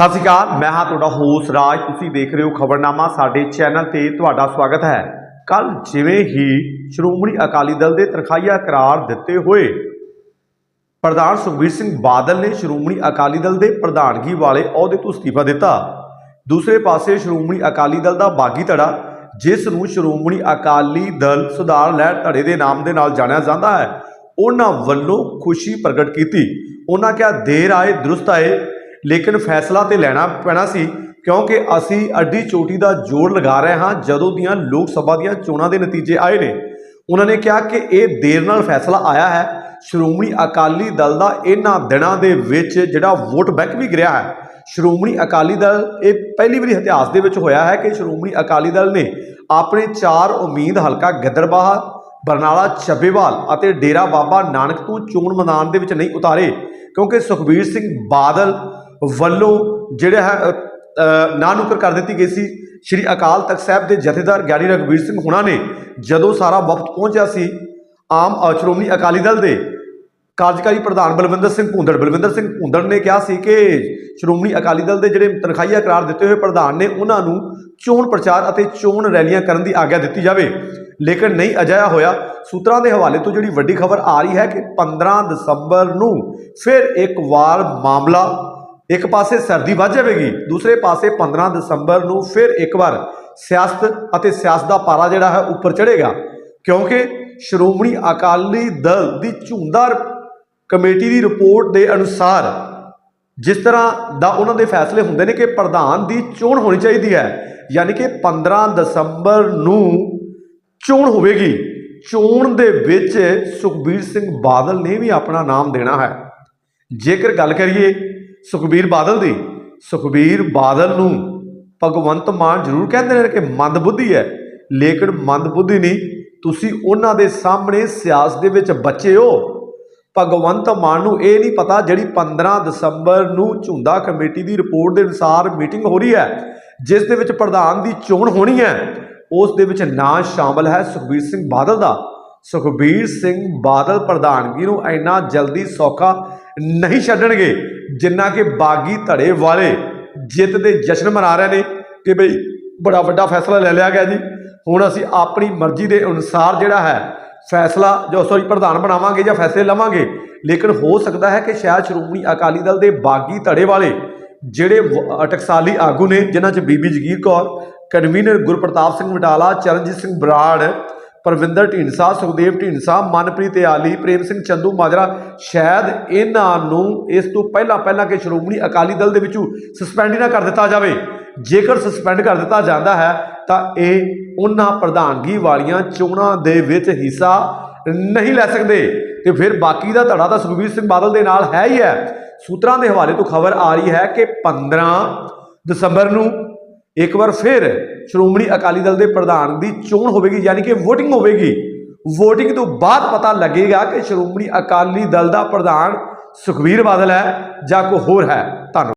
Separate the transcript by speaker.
Speaker 1: ਸਤਿ ਸ਼੍ਰੀ ਅਕਾਲ, ਮੈਂ ਹਾਂ ਤੁਹਾਡਾ ਹੋਸ ਰਾਜ। ਤੁਸੀਂ ਦੇਖ ਰਹੇ ਹੋ ਖਬਰਨਾਮਾ, ਸਾਡੇ ਚੈਨਲ ਤੇ ਤੁਹਾਡਾ ਸਵਾਗਤ ਹੈ। ਕੱਲ ਜਿਵੇਂ ਹੀ ਸ਼੍ਰੋਮਣੀ ਅਕਾਲੀ ਦਲ ਦੇ ਤਰਖਾਈਆ ਕਰਾਰ ਦਿੱਤੇ ਹੋਏ, ਪ੍ਰਧਾਨ ਸੁਖਬੀਰ ਸਿੰਘ ਬਾਦਲ ਨੇ ਸ਼੍ਰੋਮਣੀ ਅਕਾਲੀ ਦਲ ਦੇ ਪ੍ਰਧਾਨਗੀ ਵਾਲੇ ਅਹੁਦੇ ਤੋਂ ਅਸਤੀਫਾ ਦਿੱਤਾ। ਦੂਸਰੇ ਪਾਸੇ ਸ਼੍ਰੋਮਣੀ ਅਕਾਲੀ ਦਲ ਦਾ ਬਾਗੀ ਧੜਾ, ਜਿਸ ਨੂੰ ਸ਼੍ਰੋਮਣੀ ਅਕਾਲੀ ਦਲ ਸੁਧਾਰ ਲਹਿਰ ਧੜੇ ਦੇ ਨਾਮ ਦੇ ਨਾਲ ਜਾਣਿਆ ਜਾਂਦਾ ਹੈ, ਉਹਨਾਂ ਵੱਲੋਂ ਖੁਸ਼ੀ ਪ੍ਰਗਟ ਕੀਤੀ। ਉਹਨਾਂ ਕਿਹਾ, ਦੇਰ ਆਏ, ਦਰੁਸਤ ਆਏ ਲੇਕਿਨ ਫੈਸਲਾ ਤੇ ਲੈਣਾ ਪੈਣਾ ਸੀ, ਕਿਉਂਕਿ ਅਸੀਂ ਅੱਡੀ ਚੋਟੀ ਦਾ ਜੋੜ ਲਗਾ ਰਹੇ ਹਾਂ ਜਦੋਂ ਦੀਆਂ ਲੋਕ ਸਭਾ ਦੀਆਂ ਚੋਣਾਂ ਦੇ ਨਤੀਜੇ ਆਏ ਨੇ। ਉਹਨਾਂ ਨੇ ਕਿਹਾ ਕਿ ਇਹ ਦੇਰ ਨਾਲ ਫੈਸਲਾ ਆਇਆ ਹੈ। ਸ਼੍ਰੋਮਣੀ ਅਕਾਲੀ ਦਲ ਦਾ ਇਹਨਾਂ ਦਿਨਾਂ ਦੇ ਵਿੱਚ ਜਿਹੜਾ ਵੋਟ ਬੈਂਕ ਵੀ ਗਿਰਿਆ ਹੈ। ਸ਼੍ਰੋਮਣੀ ਅਕਾਲੀ ਦਲ ਇਹ ਪਹਿਲੀ ਵਾਰੀ ਇਤਿਹਾਸ ਦੇ ਵਿੱਚ ਹੋਇਆ ਹੈ ਕਿ ਸ਼੍ਰੋਮਣੀ ਅਕਾਲੀ ਦਲ ਨੇ ਆਪਣੇ ਚਾਰ ਉਮੀਦ ਹਲਕਾ ਗਿੱਦੜਬਾਹਾ, ਬਰਨਾਲਾ ਚੱਬੇਵਾਲ ਅਤੇ ਡੇਰਾ ਬਾਬਾ ਨਾਨਕ ਤੋਂ ਚੋਣ ਮੈਦਾਨ ਦੇ ਵਿੱਚ ਨਹੀਂ ਉਤਾਰੇ, ਕਿਉਂਕਿ ਸੁਖਬੀਰ ਸਿੰਘ ਬਾਦਲ ਵੱਲੋਂ ਜਿਹੜਾ ਹੈ ਅ, ਨਾ ਨੁਕਰ ਕਰ ਦਿੱਤੀ ਗਈ ਸੀ। ਸ਼੍ਰੀ ਅਕਾਲ ਤਖਤ ਸਾਹਿਬ ਦੇ ਜਥੇਦਾਰ ਗਿਆਨੀ ਰਘਬੀਰ ਸਿੰਘ ਹੁਣਾ ਨੇ ਜਦੋਂ ਸਾਰਾ ਵਕਤ ਪਹੁੰਚਿਆ ਸੀ ਆਮ ਸ਼੍ਰੋਮਣੀ ਅਕਾਲੀ ਦਲ ਦੇ ਕਾਰਜਕਾਰੀ ਪ੍ਰਧਾਨ ਬਲਵਿੰਦਰ ਸਿੰਘ ਭੁੰਦੜ ਬਲਵਿੰਦਰ ਸਿੰਘ ਭੁੰਦੜ ਨੇ ਕਿਹਾ ਸੀ ਕਿ ਸ਼੍ਰੋਮਣੀ ਅਕਾਲੀ ਦਲ ਦੇ ਜਿਹੜੇ ਤਨਖਾਹੀਆ ਕਰਾਰ ਦਿੱਤੇ ਹੋਏ ਪ੍ਰਧਾਨ ਨੇ ਉਹਨਾਂ ਨੂੰ ਚੋਣ ਪ੍ਰਚਾਰ ਅਤੇ ਚੋਣ ਰੈਲੀਆਂ ਕਰਨ ਦੀ ਆਗਿਆ ਦਿੱਤੀ ਜਾਵੇ। ਲੇਕਿਨ ਨਹੀਂ ਅਜਿਹਾ ਹੋਇਆ। ਸੂਤਰਾਂ ਦੇ ਹਵਾਲੇ ਤੋਂ ਜਿਹੜੀ ਵੱਡੀ ਖਬਰ ਆ ਰਹੀ ਹੈ ਕਿ 15 ਦਸੰਬਰ ਨੂੰ ਫਿਰ ਇੱਕ ਵਾਰ ਮਾਮਲਾ ਇੱਕ ਪਾਸੇ ਸਰਦੀ ਵੱਧ ਜਾਵੇਗੀ, ਦੂਸਰੇ ਪਾਸੇ 15 ਦਸੰਬਰ ਨੂੰ ਫਿਰ ਇੱਕ ਵਾਰ ਸਿਆਸਤ ਅਤੇ ਸਿਆਸਤ ਦਾ ਪਾਰਾ ਜਿਹੜਾ ਹੈ ਉੱਪਰ ਚੜ੍ਹੇਗਾ। ਕਿਉਂਕਿ ਸ਼੍ਰੋਮਣੀ ਅਕਾਲੀ ਦਲ ਦੀ ਝੁੰਦਾਰ ਕਮੇਟੀ ਦੀ ਰਿਪੋਰਟ ਦੇ ਅਨੁਸਾਰ ਜਿਸ ਤਰ੍ਹਾਂ ਦਾ ਉਹਨਾਂ ਦੇ ਫੈਸਲੇ ਹੁੰਦੇ ਨੇ ਕਿ ਪ੍ਰਧਾਨ ਦੀ ਚੋਣ ਹੋਣੀ ਚਾਹੀਦੀ ਹੈ, ਯਾਨੀ ਕਿ 15 ਦਸੰਬਰ ਨੂੰ ਚੋਣ ਹੋਵੇਗੀ। ਚੋਣ ਦੇ ਵਿੱਚ ਸੁਖਬੀਰ ਸਿੰਘ ਬਾਦਲ ਨੇ ਵੀ ਆਪਣਾ ਨਾਮ ਦੇਣਾ ਹੈ। ਜੇਕਰ ਗੱਲ ਕਰੀਏ ਸੁਖਬੀਰ ਬਾਦਲ ਦੀ, ਸੁਖਬੀਰ ਬਾਦਲ ਨੂੰ ਭਗਵੰਤ ਮਾਨ ਜ਼ਰੂਰ ਕਹਿੰਦੇ ਨੇ ਕਿ ਮੰਦਬੁੱਧੀ ਹੈ, ਲੇਕਿਨ ਮੰਦਬੁੱਧੀ ਨਹੀਂ, ਤੁਸੀਂ ਉਹਨਾਂ ਦੇ ਸਾਹਮਣੇ ਸਿਆਸਤ ਦੇ ਵਿੱਚ ਬੱਚੇ ਹੋ। ਭਗਵੰਤ ਮਾਨ ਨੂੰ ਇਹ ਨਹੀਂ ਪਤਾ ਜਿਹੜੀ 15 ਦਸੰਬਰ ਨੂੰ ਝੁੰਦਾ ਕਮੇਟੀ ਦੀ ਰਿਪੋਰਟ ਦੇ ਅਨੁਸਾਰ ਮੀਟਿੰਗ ਹੋ ਰਹੀ ਹੈ, ਜਿਸ ਦੇ ਵਿੱਚ ਪ੍ਰਧਾਨ ਦੀ ਚੋਣ ਹੋਣੀ ਹੈ, ਉਸ ਦੇ ਵਿੱਚ ਨਾਂ ਸ਼ਾਮਲ ਹੈ ਸੁਖਬੀਰ ਸਿੰਘ ਬਾਦਲ ਦਾ। ਸੁਖਬੀਰ ਸਿੰਘ ਬਾਦਲ ਪ੍ਰਧਾਨਗੀ ਨੂੰ ਇੰਨਾ ਜਲਦੀ ਸੌਖਾ ਨਹੀਂ ਛੱਡਣਗੇ। ਜਿੰਨਾ ਕਿ ਬਾਗੀ ਧੜੇ ਵਾਲੇ ਜਿੱਤ ਦੇ ਜਸ਼ਨ ਮਨਾ ਰਹੇ ਨੇ ਕਿ ਬਈ ਬੜਾ ਵੱਡਾ ਫੈਸਲਾ ਲੈ ਲਿਆ ਗਿਆ ਜੀ। ਹੁਣ ਅਸੀਂ ਆਪਣੀ ਮਰਜ਼ੀ ਦੇ ਅਨੁਸਾਰ ਜਿਹੜਾ ਹੈ ਫੈਸਲਾ ਜੋ ਸੌਰੀ ਪ੍ਰਧਾਨ ਬਣਾਵਾਂਗੇ ਜਾਂ ਫੈਸਲੇ ਲਵਾਂਗੇ, ਲੇਕਿਨ ਹੋ ਸਕਦਾ ਹੈ ਕਿ ਸ਼ਾਇਦ ਸ਼੍ਰੋਮਣੀ ਅਕਾਲੀ ਦਲ ਦੇ ਬਾਗੀ ਧੜੇ ਵਾਲੇ ਜਿਹੜੇ ਵ- ਟਕਸਾਲੀ ਆਗੂ ਨੇ, ਜਿਨ੍ਹਾਂ 'ਚ ਬੀਬੀ ਜਗੀਰ ਕੌਰ, ਕਨਵੀਨਰ ਗੁਰਪ੍ਰਤਾਪ ਸਿੰਘ ਵਟਾਲਾ ਚਰਨਜੀਤ ਸਿੰਘ ਬਰਾੜ ਪਰਵਿੰਦਰ ਢੀਂਡਸਾ, ਸੁਖਦੇਵ ਢੀਂਡਸਾ, ਮਨਪ੍ਰੀਤ ਆਲੀ ਪ੍ਰੇਮ ਸਿੰਘ ਚੰਦੂ ਮਾਜਰਾ, ਸ਼ਾਇਦ ਇਹਨਾਂ ਨੂੰ ਇਸ ਤੋਂ ਪਹਿਲਾਂ ਪਹਿਲਾਂ ਕਿ ਸ਼੍ਰੋਮਣੀ ਅਕਾਲੀ ਦਲ ਦੇ ਵਿੱਚੋਂ ਸਸਪੈਂਡ ਹੀ ਨਾ ਕਰ ਦਿੱਤਾ ਜਾਵੇ। ਜੇਕਰ ਸਸਪੈਂਡ ਕਰ ਦਿੱਤਾ ਜਾਂਦਾ ਹੈ, ਤਾਂ ਇਹ ਉਹਨਾਂ ਪ੍ਰਧਾਨਗੀ ਵਾਲੀਆਂ ਚੋਣਾਂ ਦੇ ਵਿੱਚ ਹਿੱਸਾ ਨਹੀਂ ਲੈ ਸਕਦੇ। ਤੇ ਫਿਰ ਬਾਕੀ ਦਾ ਧੜਾ ਤਾਂ ਸੁਖਬੀਰ ਸਿੰਘ ਬਾਦਲ ਦੇ ਨਾਲ ਹੈ ਹੀ ਹੈ। ਸੂਤਰਾਂ ਦੇ ਹਵਾਲੇ ਤੋਂ ਖਬਰ ਆ ਰਹੀ ਹੈ ਕਿ 15 ਦਸੰਬਰ ਨੂੰ ਇੱਕ ਵਾਰ ਫਿਰ ਸ਼੍ਰੋਮਣੀ ਅਕਾਲੀ ਦਲ ਦੇ ਪ੍ਰਧਾਨ ਦੀ ਚੋਣ ਹੋਵੇਗੀ, ਯਾਨੀ ਕਿ VOTING ਹੋਵੇਗੀ। VOTING ਤੋਂ ਬਾਅਦ ਪਤਾ ਲੱਗੇਗਾ ਕਿ ਸ਼੍ਰੋਮਣੀ ਅਕਾਲੀ ਦਲ ਦਾ ਪ੍ਰਧਾਨ ਸੁਖਬੀਰ ਬਾਦਲ ਹੈ ਜਾਂ ਕੋਈ ਹੋਰ ਹੈ। ਧੰਨਵਾਦ।